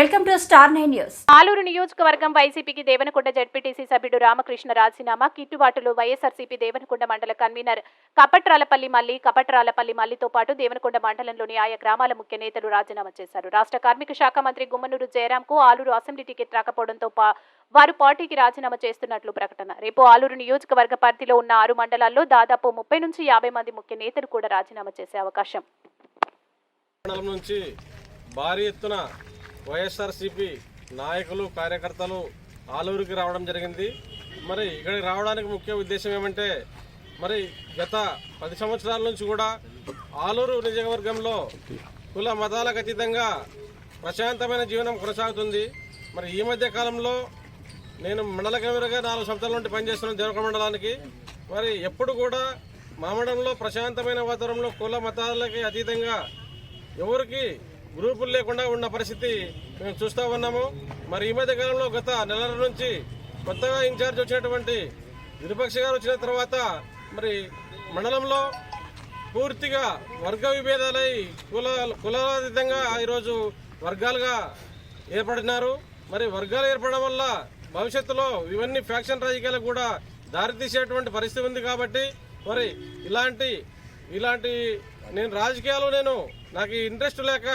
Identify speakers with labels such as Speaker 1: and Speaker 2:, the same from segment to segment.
Speaker 1: Welcome to Star Nine News.
Speaker 2: Aluru నియోజకవర్గం వైసీపీకి Devanakonda ZPTC సభ్యుడు రామకృష్ణ రాజీనామా కిట్టుబాటులో వైఎస్ఆర్సీపీ దేవనకొండ మండల కన్వీనర్ కపట్రాలపల్లి మల్లి కపట్రాలపల్లి మల్లితో పాటు దేవనకొండ మండలంలోని ఆయా గ్రామాల ముఖ్య నేతలు రాజీనామా చేశారు. రాష్ట్ర కార్మిక శాఖ మంత్రి గుమ్మనూరు జయరాంకు ఆలూరు అసెంబ్లీ టికెట్ రాకపోవడంతో వారు పార్టీకి రాజీనామా చేస్తున్నట్లు ప్రకటన. రేపు ఆలూరు నియోజకవర్గ పరిధిలో ఉన్న ఆరు మండలాల్లో దాదాపు ముప్పై నుంచి యాభై మంది ముఖ్య నేతలు కూడా రాజీనామా చేసే అవకాశం.
Speaker 3: మండలం నుంచి భారీ ఎత్తున వైఎస్ఆర్సిపి నాయకులు కార్యకర్తలు ఆలూరుకి రావడం జరిగింది. మరి ఇక్కడికి రావడానికి ముఖ్య ఉద్దేశం ఏమంటే మరి గత పది సంవత్సరాల నుంచి కూడా ఆలూరు నియోజకవర్గంలో కుల మతాలకు అతీతంగా ప్రశాంతమైన జీవనం కొనసాగుతుంది. మరి ఈ మధ్య కాలంలో నేను మండల కేంద్రంగా నాలుగు సంవత్సరాల నుండి పనిచేస్తున్నాను దేవక మండలానికి మరి ఎప్పుడు కూడా మా మండలంలో ప్రశాంతమైన వాతావరణంలో కుల మతాలకి అతీతంగా ఎవరికి గ్రూపులు లేకుండా ఉన్న పరిస్థితి మేము చూస్తూ ఉన్నాము. మరి ఈ మధ్య కాలంలో గత నెలల నుంచి కొత్తగా ఇన్ఛార్జ్ వచ్చినటువంటి విరుపక్ష గారు వచ్చిన తర్వాత మరి మండలంలో పూర్తిగా వర్గ విభేదాలై కుల కులాతీతంగా ఈరోజు వర్గాలుగా ఏర్పడినారు. మరి వర్గాలు ఏర్పడడం వల్ల భవిష్యత్తులో ఇవన్నీ ఫ్యాక్షన్ రాజకీయాలకు కూడా దారితీసేటువంటి పరిస్థితి ఉంది కాబట్టి మరి ఇలాంటి ఇలాంటి నేను రాజకీయాలు నేను నాకు ఈ ఇంట్రెస్ట్ లేక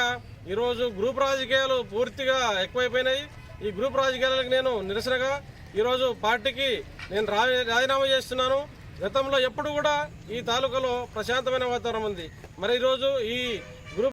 Speaker 3: ఈరోజు గ్రూప్ రాజకీయాలు పూర్తిగా ఎక్కువైపోయినాయి. ఈ గ్రూప్ రాజకీయాలకు నేను నిరసనగా ఈరోజు పార్టీకి నేను రా రాజీనామా చేస్తున్నాను. గతంలో ఎప్పుడు కూడా ఈ తాలూకాలో ప్రశాంతమైన వాతావరణం ఉంది. మరి ఈరోజు ఈ గ్రూప్